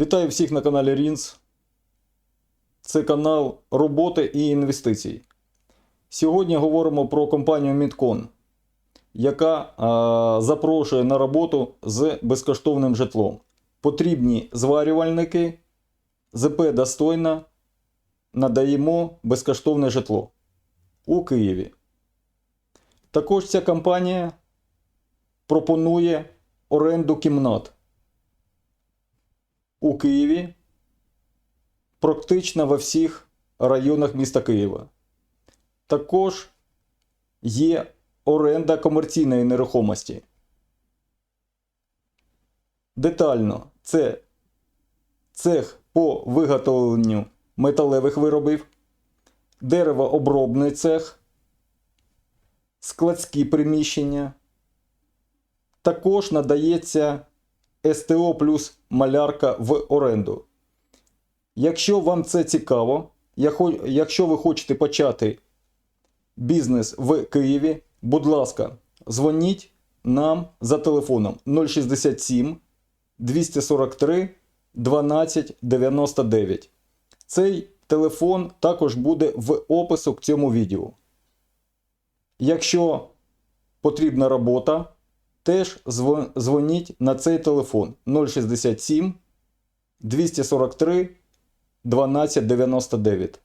Вітаю всіх на каналі Рінс. Це канал роботи і інвестицій. Сьогодні говоримо про компанію Мідкон, яка а, запрошує на роботу з безкоштовним житлом. Потрібні зварювальники, ЗП достойно надаємо безкоштовне житло у Києві. Також ця компанія пропонує оренду кімнат у Києві, практично во всіх районах міста Києва. Також є оренда комерційної нерухомості. Детально це цех по виготовленню металевих виробів, деревообробний цех, складські приміщення. Також надається СТО плюс малярка в оренду. Якщо вам це цікаво, якщо ви хочете почати бізнес в Києві, будь ласка, дзвоніть нам за телефоном 067 243 12 99. Цей телефон також буде в опису к цьому відео. Якщо потрібна робота, теж зво- дзвоніть на цей телефон 067 243 1299.